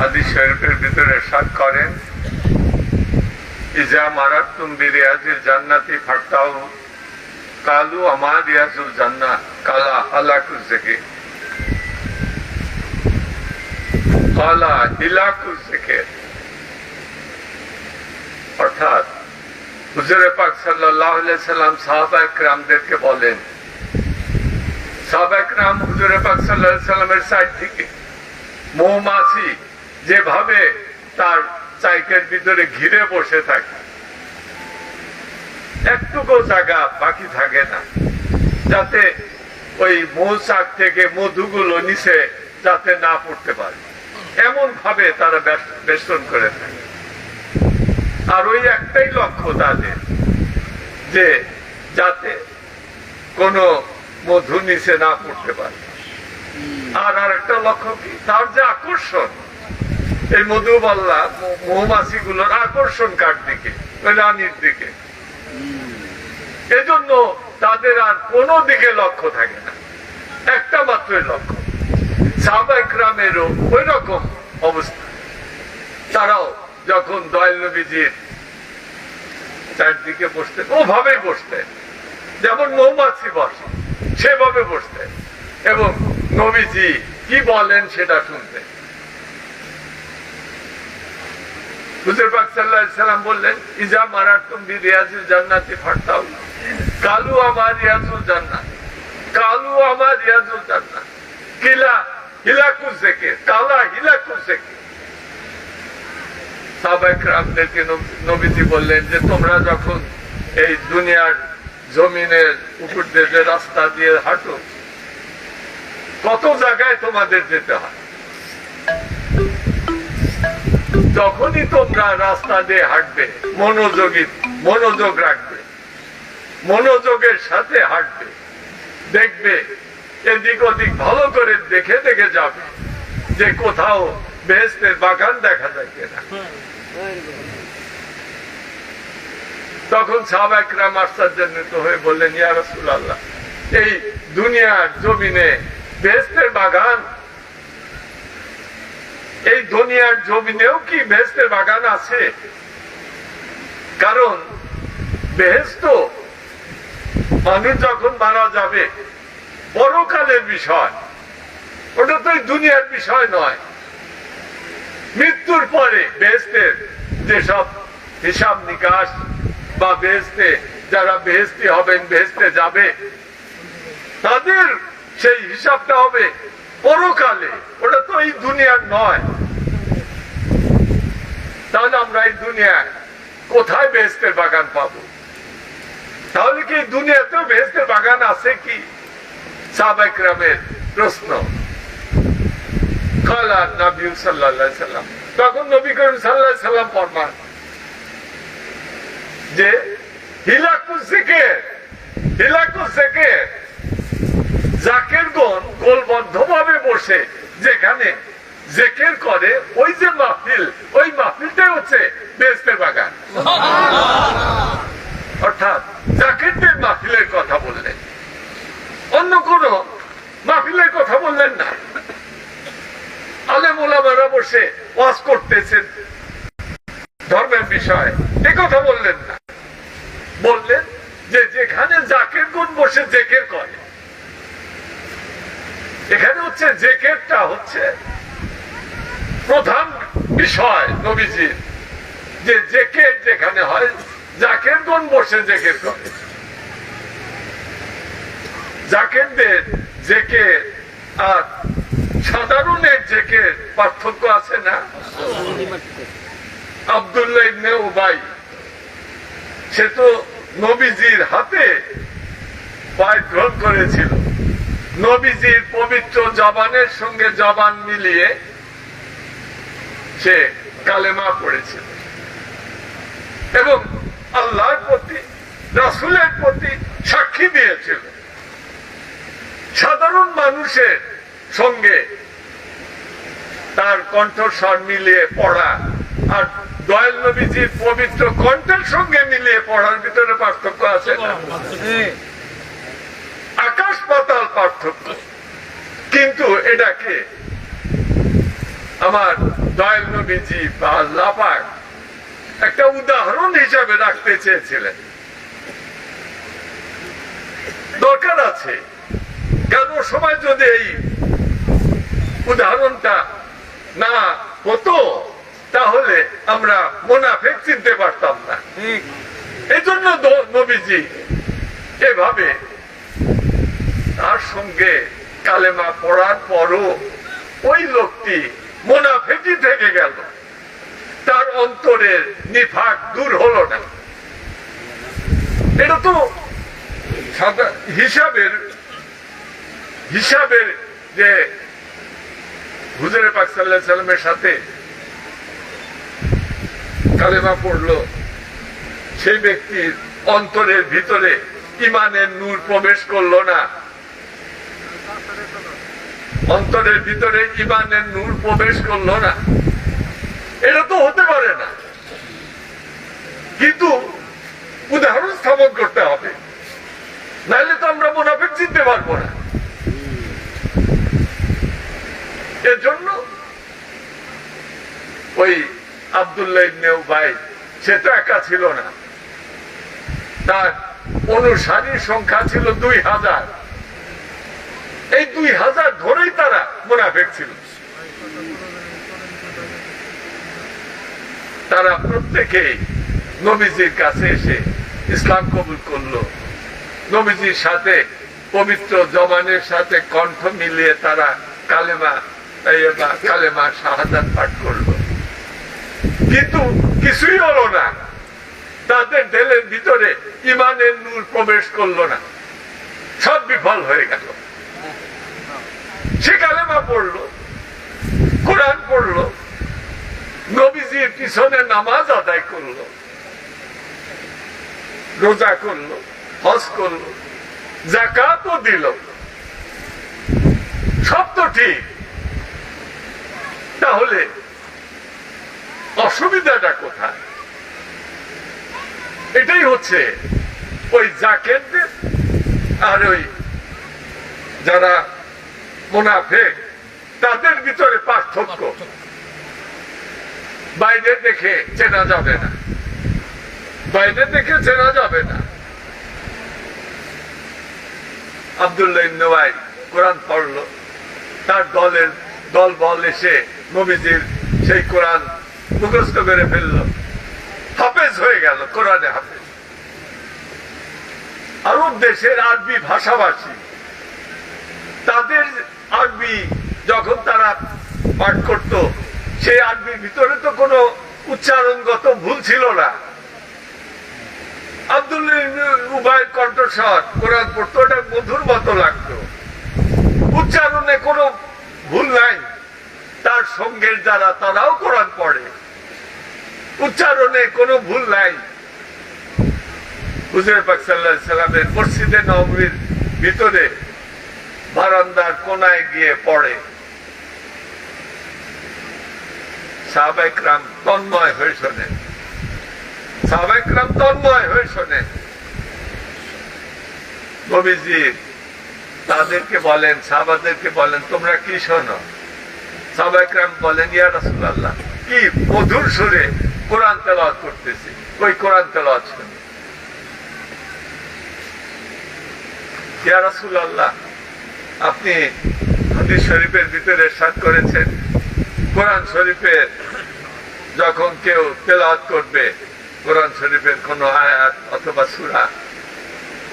হাদিস শরীফের ভিতরে সাত করেন, ইজা মারাত তুম বিরিয়াজির জান্নাতি ফাটাও কালু আমার রিয়াজুল জান্না, কালা হালাকুজ থেকে কালা হিলাকুজ থেকে অর্থাৎ হুজুরে পাক সাল্লাহ সাল্লাম সাহাবা একরামদেরকে বলেন, সাহাবা একরাম হুজুরে পাক সাল্লাহ সাল্লামের সাইড থেকে মৌমাছি যেভাবে তার চাইকের ভিতরে ঘিরে বসে থাকে, একটুকু জায়গা বাকি থাকে না। যাতে ওই মৌচাক থেকে মধুগুলো নিচে যাতে না পড়তে পারে। এমন ভাবে তারা বেষ্টন করে থাকে। আর ওই একটাই লক্ষ্য তাদের, যে যাতে কোনো মধু নিচে না পড়তে পারে। আর আর একটা লক্ষ্য কি? তার যে আকর্ষণ এই মধুবাল্লা মৌমাছি গুলোর আকর্ষণ কার দিকে? ওই রানীর দিকে। এজন্য তাদের আর কোনো দিকে লক্ষ্য থাকে না। একটা মাত্রই লক্ষ্য। সাহবাইকরামেরও ওই রকম অবস্থা। তারাও যখন দয়াল নবীজির চারদিকে বসতেন, ওভাবেই বসতেন। যেমন মৌমাছি বসে, সেভাবে বসতেন। এবং নবীজি কি বলেন সেটা শুনতেন। সাল্লাম বললেন, ইজা জান্নাতি ফাটাও কালু আমার জান্নাত। কালু আমার জান্নাত। কিলা হিলাকু কালা হিলাকু সাহাবায়ে নবীজি বললেন যে, তোমরা যখন এই দুনিয়ার জমিনের উপর দিয়ে রাস্তা দিয়ে হাঁটো, কত জায়গায় তোমাদের যেতে হয়? যখনই তোমরা রাস্তা দিয়ে হাঁটবে, মনোযোগী, মনোযোগ রাখবে, মনোযোগের সাথে হাঁটবে, দেখবে, এদিক ওদিক ভালো করে দেখে দেখে যাবে যে কোথাও বেহেস্তের বাগান দেখা যায় কিনা। তখন সাহাবাকরাম আশ্চর্যান্বিত হয়ে বললেন, ইয়া রাসূলুল্লাহ, এই দুনিয়ার জমিনে বেহেস্তের বাগান এই দুনিয়ার জমিনেও কি বেহেস্তের বাগান আছে? কারণ বেহেস্ত মানুষ যখন মারা যাবে, পরকালের বিষয়। ওটা তো দুনিয়ার বিষয় নয়। মৃত্যুর পরে বেহেস্তের যেসব হিসাব নিকাশ বা বেহেস্তে যারা বেহেস্তি হবেন, বেহেস্তে যাবে, তাদের সেই হিসাবটা হবে পরকালে, ওটা তো এই দুনিয়ার নয়। তাহলে আমরা এই দুনিয়ায় কোথায় বেহেস্তের বাগান পাবো? তাহলে কি দুনিয়াতেও বেহেস্তের বাগান আছে কি? সাবেকরামের প্রশ্ন। তখন নবী করিম সাল্লাহ সাল্লাম ফরমান যে হিলাকুল জিকের হিলাকুল জিকের। জাকের গণ গোলবদ্ধ ভাবে বসে, যেখানে জেকের করে ওই যে মাহফিল, ওই মাহফিলটাই হচ্ছে বেস্তের বাগান। অর্থাৎ জাকেরদের মাহফিলের কথা বললেন। অন্য কোন মাহফিলের কথা বললেন না। আলেম ওলামারা বসে ওয়াজ করতেছেন। ধর্মের বিষয়, এ কথা বললেন না। বললেন যে যেখানে জাকের গুণ বসে, জেকের করে। এখানে হচ্ছে জেকেরটা হচ্ছে প্রধান বিষয় নবীজির, যে জেকের যেখানে হয় জাকের গুণ বসে জেকের করে। জাকেরদের জেকের আর সাধারণের জেকের পার্থক্য আছে না? আবদুল্লাহ ইবনে উবাই, সে তো নবীজির হাতে পায় গ্রহণ করেছিল। নবীজির পবিত্র জবানের সঙ্গে জবান মিলিয়ে সে কালেমা পড়েছিল এবং আল্লাহর প্রতি, রাসুলের প্রতি সাক্ষী দিয়েছিল। সাধারণ মানুষের সঙ্গে তার কণ্ঠস্বর মিলিয়ে পড়া আর দয়াল নবীজির পবিত্র কণ্ঠের সঙ্গে মিলিয়ে পড়ার ভিতরে পার্থক্য আছে না? আকাশ পাতাল পার্থক্য। কিন্তু এটাকে আমার দয়াল নবীজি বা আল্লাহ একটা উদাহরণ হিসাবে রাখতে চেয়েছিলেন। দরকার আছে। কেন সময় যদি এই উদাহরণটা না হতো তাহলে আমরা মোনাফেক চিনতে পারতাম না। এই জন্য নবীজি এভাবে তার সঙ্গে কালেমা পড়ার পরও ওই লোকটি মোনাফেকি থেকে গেল। তার অন্তরের নিফাক দূর হলো না। এটা তো হিসাবের হিসাবের যে হুজুরে পাক সাল্লামের সাথে কালেমা পড়ল, সেই ব্যক্তির অন্তরের ভিতরে ইমানের নূর প্রবেশ করল না। অন্তরের ভিতরে ইমানের নূর প্রবেশ করল না। এটা তো হতে পারে না। কিন্তু উদাহরণ স্থাপন করতে হবে। নাহলে তো আমরা মুনাফিক চিনতে পারব না। এর জন্য ওই আবদুল্লাহ ইবনে উবাই, সে তো একা ছিল না। তার অনুসারীর সংখ্যা ছিল দুই হাজার। এই দুই হাজার ধরেই তারা মোনাফেক ছিল। তারা প্রত্যেকেই নবীজির কাছে এসে ইসলাম কবুল করল। নবীজির সাথে পবিত্র জবানের সাথে কণ্ঠ মিলিয়ে তারা কালেমা কালেমা শাহাদাত পাঠ করল। কিন্তু কিছুই হলো না। তাদের দেলের ভিতরে ইমানের নূর প্রবেশ করল না। সব বিফল হয়ে গেল। সে কালেমা পড়ল, কোরআন পড়ল নবীজির পিছনে নামাজ আদায় করল, রোজা করল, হজ করল জাকাতও দিল। সব তো ঠিক। তাহলে অসুবিধাটা কোথায়? এটাই হচ্ছে ওই জাকেতদের আর ওই যারা মুনাফেক, তাদের ভিতরে পার্থক্য। বাইরে দেখে চেনা যাবে না। বাইরে দেখে চেনা যাবে না। আবদুল্লাহ কোরআন পড়ল। তার দলের দল বল এসে নবীজির সেই কোরআন মুখস্থ করে ফেলল। হাফেজ হয়ে গেল, কোরআনে হাফেজ। আরব দেশের আরবি ভাষাভাষী, তাদের আরবি যখন তারা পাঠ করত, সেই আরবির ভিতরে তো কোনো উচ্চারণগত ভুল ছিল না। উভয়ের কণ্ঠস্বর কোরআন পড়তো ওটা মধুর মতো লাগতো। উচ্চারণে ভুল নাই। তার সঙ্গের যারা তারাও কোরআন পড়ে। উচ্চারণে কোনো ভুল নাই। হুজুর পাক সাল্লামের মসজিদে ভিতরে বারান্দার কোনায় গিয়ে পড়ে। সাহাবাইকরাম তন্ময় হয়ে শোনেন সাহাবাইকরাম তন্ময় হয়ে শোনেন নবীজি তাদেরকে বলেন, সাহাবাদেরকে বলেন, তোমরা কি শোনো? সাহাবাইকরাম বলেন, ইয়া রাসূলুল্লাহ, কি মধুর সুরে কোরআন তেলাওয়াত করতেছি। ওই কোরআন তেলাওয়াত শুনি। ইয়া রাসূলুল্লাহ আপনি হাদিস শরীফের ভিতরে সাত করেছেন। কোরআন শরীফের যখন কেউ তেলাওয়াত করবে, কোরআন শরীফের কোন আয়াত অথবা সূরা,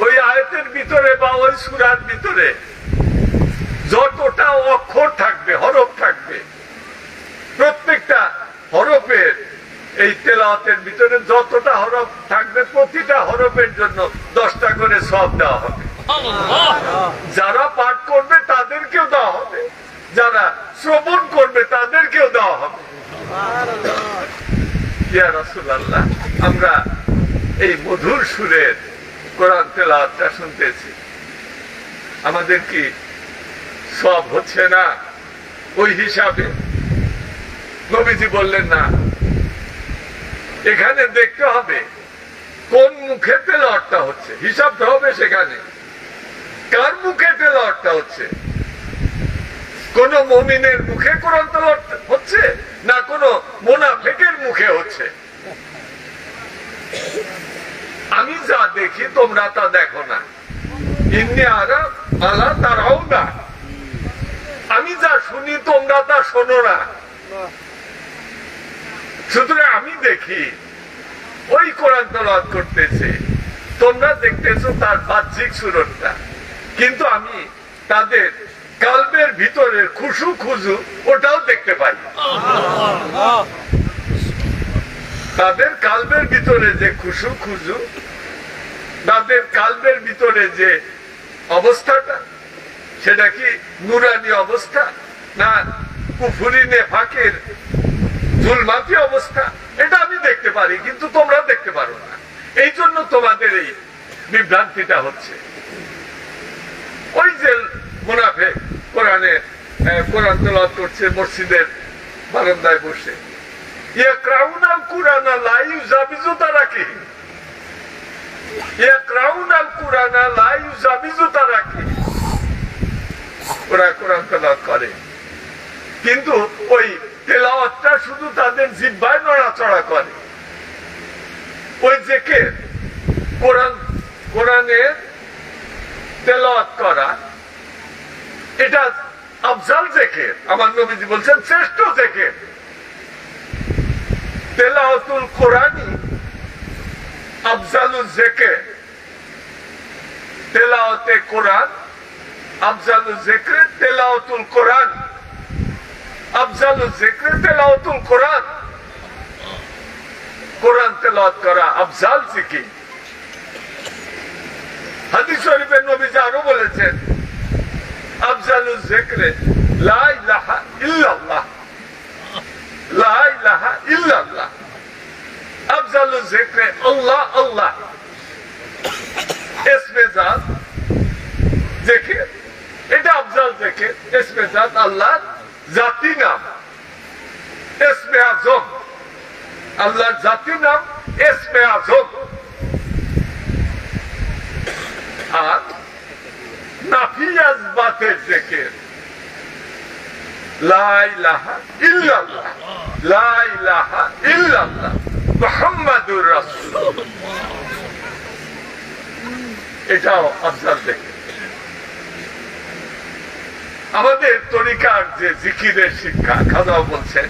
ওই আয়াতের ভিতরে বা ওই সূরার ভিতরে যতটা অক্ষর থাকবে, হরফ থাকবে, প্রত্যেকটা হরফের এই তেলাওয়াতের ভিতরে যতটা হরফ থাকবে, প্রতিটা হরফের জন্য দশটা করে সব দেওয়া হবে। যারা পাঠ করবে, তাদেরকেও দেওয়া হবে। যারা শ্রবণ করবে, তাদেরকেও দেওয়া হবে। আমরা এই মধুর সুরের কোরআন তেলাওয়াতটা শুনতেছি। আমাদের কি সব হচ্ছে না ওই হিসাবে? নবীজি বললেন, না। এখানে দেখতে হবে কোন মুখে তেলাওয়াতটা হচ্ছে। হিসাবটা হবে সেখানে। কার মুখে তেলাওয়াতটা হচ্ছে? কোন মমিনের মুখে কোরআন তেলাওয়াত হচ্ছে না কোন মোনাফেকের মুখে হচ্ছে? আমি যা দেখি তোমরা তা দেখো না। ইন্নি আরা আলা তারাও না আমি যা শুনি তোমরা তা শোনো না। সুতরাং আমি দেখি ওই কোরআন তেলাওয়াত করতেছে। তোমরা দেখতেছো তার বাহ্যিক সুরতটা। কিন্তু আমি তাদের কালবের ভিতরের খুশু খুজু ওটাও দেখতে পাই। তাদের কালবের ভিতরে যে খুশু খুজু, তাদের কালবের ভিতরে যে অবস্থাটা, সেটা কি নুরানি অবস্থা না কুফুরিনে ফাঁকের ঝুলমাতি অবস্থা? এটা আমি দেখতে পারি, কিন্তু তোমরা দেখতে পারো না। এই জন্য তোমাদের এই বিভ্রান্তিটা হচ্ছে। যে মুনাফে কোরআনে কোরআন তেলাওয়াত করছে মসজিদের বারান্দায় বসে। লা ইউজাবিজু তারাকিহিম ইয়াকরাউনাল কুরআনা লা ইউজাবিজু তারাকিহিম ওরা কোরআন করে। কিন্তু ওই তেলাওয়াতটা শুধু তাদের জিব্বায় নড়াচড়া করে। ওই যে কে? কোরআন কোরআনের তেলাওয়াত করা। এটা আফজাল জেকের আমার নবীজি বলছেন শ্রেষ্ঠ জেকের তেলাওয়াতুল কোরআনই আফজালুল জেকের তেলাওয়াতে কোরআন, আফজালুল জেকরে তেলাওয়াতুল কোরআন। আফজালুল জিক্রে তেলাওয়াতুল কোরআন। কোরআন তেলাওয়াত করা আফজাল জিকির হাদিস শরীফের নবী যে আরও বলেছেন আফজালুল জিক্রে লা ইলাহা ইল্লাল্লাহ লা ইলাহা ইল্লাল্লাহ আফজালুল জিক্রে আল্লাহ আল্লাহ ইসমে জাত জিকির এটা আফজাল জিকির ইসমে জাত আল্লাহ জাতি নাম এসমে আজম আল্লাহর জাতি নাম এসমে আজম আর নাফিয়াজ বাতের এটাও দেখে। আমাদের তরিকার যে জিকিরের শিক্ষা, খাদাও বলছেন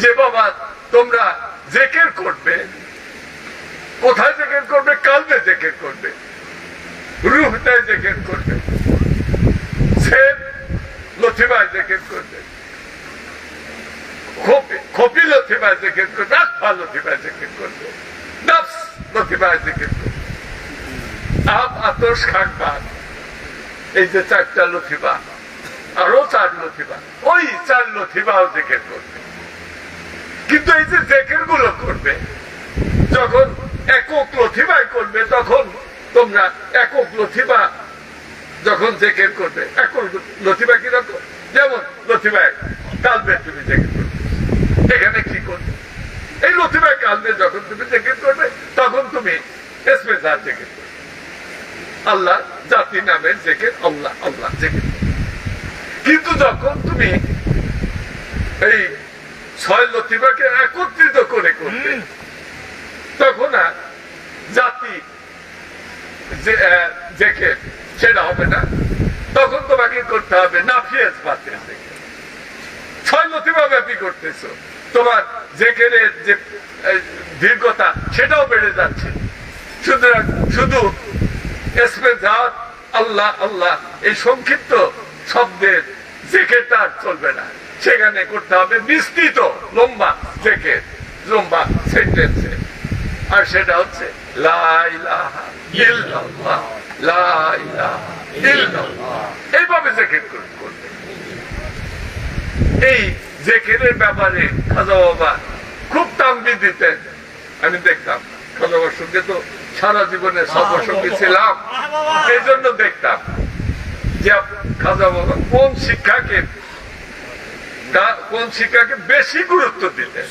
যে বাবা, তোমরা জেকের করবে, কোথায় জেকের করবে, কালবে জেকের করবে? করবে। খোপি- করবে করবে। নফস করবে। আতস এই যে চারটা লথিবা আরও চার লথিবা ওই চার লথিবাও জেকের করবে। কিন্তু এই যে জেকেরগুলো করবে, যখন একক লথিবায় করবে, তখন তোমরা একক লথিবা যখন জেকের করবে একক লথিবা কীরকম? যেমন লথিবায় কালবে তুমি জেকের করবে। এখানে কি করবে? এই লথিবায় কালবে যখন তুমি জেকের করবে তখন তুমি যা জেকের করবে। আল্লাহ জাতি নামের জেকের আল্লাহ আল্লাহ জেকের কিন্তু যখন তুমি এই ছয় লতিবাকে একত্রিত করে করবে তখন আর জাতি জেকের সেটা হবে না। তখন তোমাকে করতে হবে নাফিয়াজ বাতের জেকের ছয় লতিবা ব্যাপী করতেছো। তোমার জেকেরের যে দীর্ঘতা, সেটাও বেড়ে যাচ্ছে। সুতরাং শুধু আল্লাহ আল্লাহ, এই সংক্ষিপ্ত শব্দের জেকেরটা আর চলবে না। সেখানে করতে হবে বিস্তৃত, লম্বা জেকের লম্বা সেন্টেন্সে আর সেটা হচ্ছে, লা এইভাবে জেকের করে- করবে এই জেকেরের ব্যাপারে খাজা বাবা খুব তাম্বি দিতেন। আমি দেখতাম, খাজা বাবার সঙ্গে তো সারা জীবনে সফর সঙ্গী ছিলাম। এই জন্য দেখতাম যে খাজা বাবা কোন শিক্ষাকে কোন শিক্ষাকে বেশি গুরুত্ব দিতেন।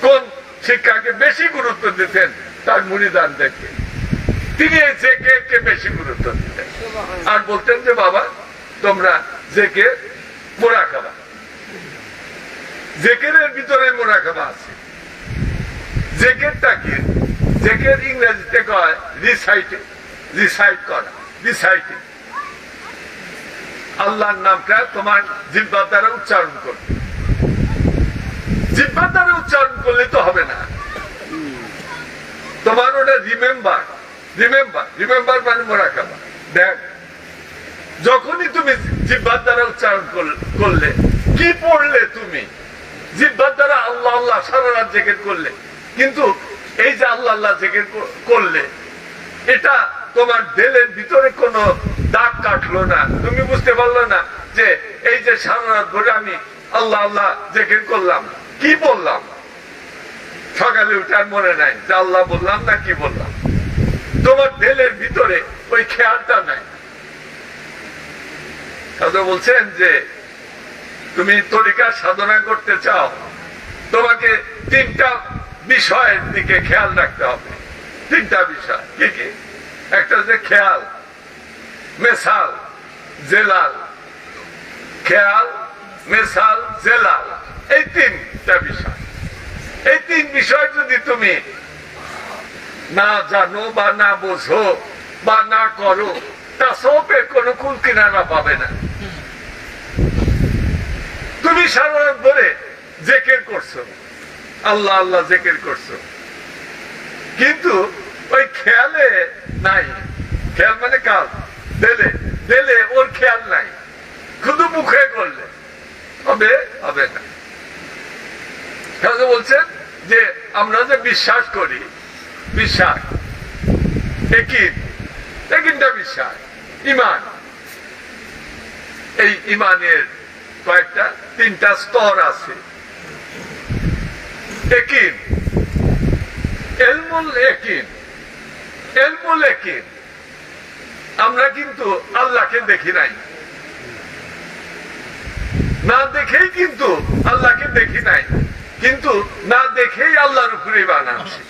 কোন শিক্ষাকে বেশি গুরুত্ব দিতেন, তার মুড়িদান দেখে। তিনি এই জেকে কে বেশি গুরুত্ব দিতেন আর বলতেন যে, বাবা, তোমরা জেকের মোরাকাবা জেকেরের ভিতরে মোরাকাবা আছে। জেকেরটা কি? জেকের ইংরেজিতে কয়, রিসাইটিং, রিসাইট করা, রিসাইটিং। আল্লাহর নামটা তোমার জিব্বার দ্বারা উচ্চারণ করবে। জিব্বার দ্বারা উচ্চারণ করলে তো হবে না। তোমার ওটা রিমেম্বার। রিমেম্বার রিমেম্বার মানে মোরাকাবা দেখ যখনই তুমি জিব্বার দ্বারা উচ্চারণ করলে কি পড়লে তুমি? জিব্বার দ্বারা আল্লাহ আল্লাহ সারা রাত জেকের করলে। কিন্তু এই যে আল্লাহ আল্লাহ জেকের করলে, এটা তোমার দেলের ভিতরে কোনো দাগ কাটলো না। তুমি বুঝতে পারল না যে এই যে সারা রাত ধরে আমি আল্লাহ আল্লাহ জেকের করলাম। কি বললাম? সকালে উঠে আর মনে নাই যে আল্লাহ বললাম না কি বললাম? তোমার দেলের ভিতরে ওই খেয়ালটা নাই। তাহলে বলছেন যে, তুমি তরিকার সাধনা করতে চাও, তোমাকে তিনটা বিষয়ের দিকে খেয়াল রাখতে হবে। তিনটা বিষয়, কি কি? একটা যে খেয়াল মেসাল জেলাল। খেয়াল মেসাল জেলাল, এই তিনটা বিষয়। এই তিন বিষয় যদি তুমি না জানো বা না বোঝো বা না করো, তা সোপের কোনো কুল কিনারা পাবে না। তুমি সারা ধরে জেকের করছ। আল্লাহ আল্লাহ জেকের করছ। কিন্তু ওই খেয়ালে নাই। খেয়াল মানে কাল। দেলে দেলে ওর খেয়াল নাই। শুধু মুখে করলে হবে হবে না। বলছেন যে আমরা যে বিশ্বাস করি বিশ্বাস একই একিনটা বিশ্বাস ইমান। এই ইমানের কয়েকটা, তিনটা স্তর আছে। একিন, এলমুল একিন এলমুল একিন। আমরা কিন্তু আল্লাহকে দেখি নাই। না দেখেই কিন্তু আল্লাহকে দেখি নাই। কিন্তু না দেখেই আল্লাহর উপরে বানাচ্ছি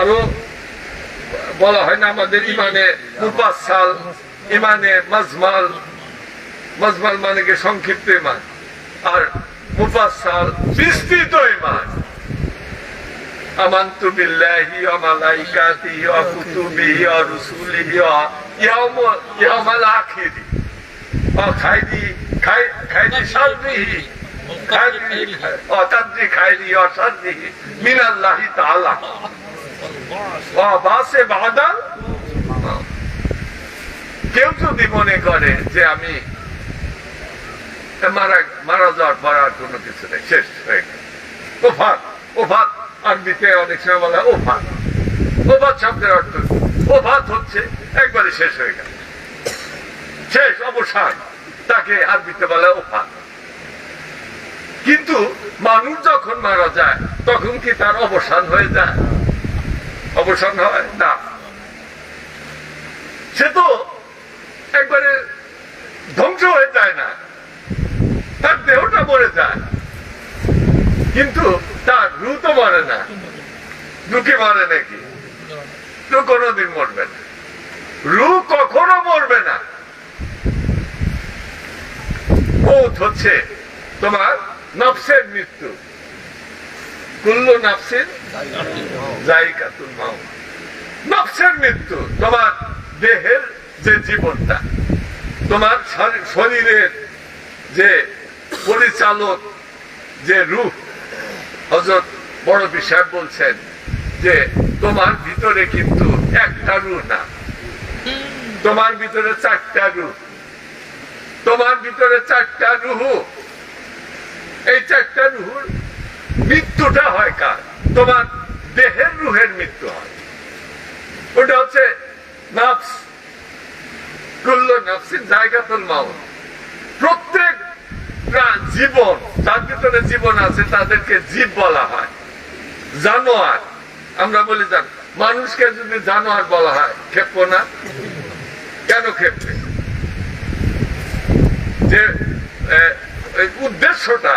আরও বলা হয় না, আমাদের ইমানে মুপাসাল ইমানে মাজমাল মাজমাল মানে কি সংক্ষিপ্ত ইমান, আর মুপাসাল বিস্তৃত ইমান। আমান্তু বিল্লাহি কুতুবিহি রুসুলিহি ইয়াউম, ইয়াউমাল আখির। খাইরি, খাই, খাইরি শাররিহি খাইরি ওয়া শাররিহি মিনাল্লাহি তাআলা। কেউ যদি মনে করে যে আমি মারা মারা যাওয়ার পর আর কোনো কিছু নেই, শেষ হয়ে গেল। ওফাত ওফাত আরবিতে অনেক সময় বলা হয় ওফাত। ওফাত শব্দের অর্থ কি? ওফাত হচ্ছে, একবারে শেষ হয়ে গেল। শেষ, অবসান। তাকে আরবিতে বলা ও ওফাত। কিন্তু মানুষ যখন মারা যায়, তখন কি তার অবসান হয়ে যায়? অবসান হয়? না। সে তো একবারে ধ্বংস হয়ে যায় না। তার দেহটা মরে যায়। কিন্তু তার রু তো মরে না। রুকে মরে নাকি? রু কোনোদিন মরবে না। রু কখনো মরবে না। মৌত হচ্ছে তোমার নফসের মৃত্যু। কুল্লু নাফসের নফসের মৃত্যু, তোমার দেহের যে জীবনটা, তোমার শরীরের যে পরিচালক, যে রূপ হজরত বড় বিষয় বলছেন যে, তোমার ভিতরে কিন্তু একটা রূপ না। তোমার ভিতরে চারটা রূপ তোমার ভিতরে চারটা রুহু। এই চারটা রুহুর মৃত্যুটা হয় কার? তোমার দেহের রুহের মৃত্যু হয়। ওটা হচ্ছে নাফস, কুল্লু নাফসিন জায়গাতুল মাউত। প্রত্যেক প্রাণ জীবন, যার ভিতরে জীবন আছে, তাদেরকে জীব বলা হয়। জানোয়ার, আমরা বলি জান মানুষকে যদি জানোয়ার বলা হয় খেপবো না। কেন খেপবে? যে উদ্দেশ্যটা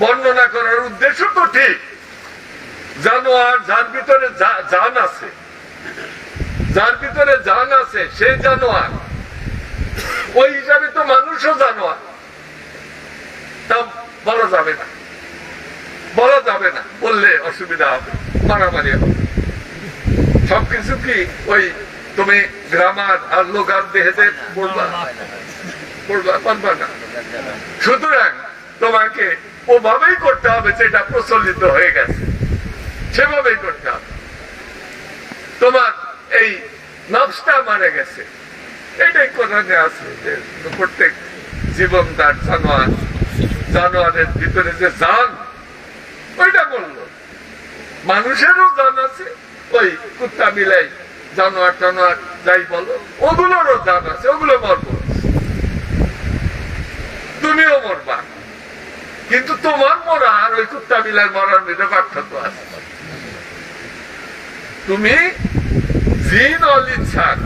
বর্ণনা করার উদ্দেশ্য তো ঠিক। জানোয়ার, যার ভিতরে জান আছে, যার ভিতরে জান আছে, সে জানোয়ার। ওই হিসাবে তো মানুষও জানোয়ার। তা বলা যাবে না। বলা যাবে না। বললে অসুবিধা হবে, মারামারি হবে। সবকিছু কি ওই তুমি গ্রামার আর লোকার দেহেতে পড়বা পড়বা পারবা না। সুতরাং তোমাকে ওভাবেই করতে হবে যেটা প্রচলিত হয়ে গেছে। সেভাবেই করতে হবে। তোমার এই নবসটা মারা গেছে। এটাই কোরআনে আছে যে প্রত্যেক জীবন তার জানোয়ার, জানোয়ারের ভিতরে যে জান, ওইটা বলল। মানুষেরও জান আছে, ওই কুত্তা মিলাই জানোয়ার, টানোয়ার যাই বলো, ওগুলোরও জান আছে, ওগুলো মরবো। তুমিও মরবা। কিন্তু তোমার মরা আর ওই কুত্তা বিলাই মরার ভিতরে পার্থক্য আছে। তুমি জিন অল ইনসান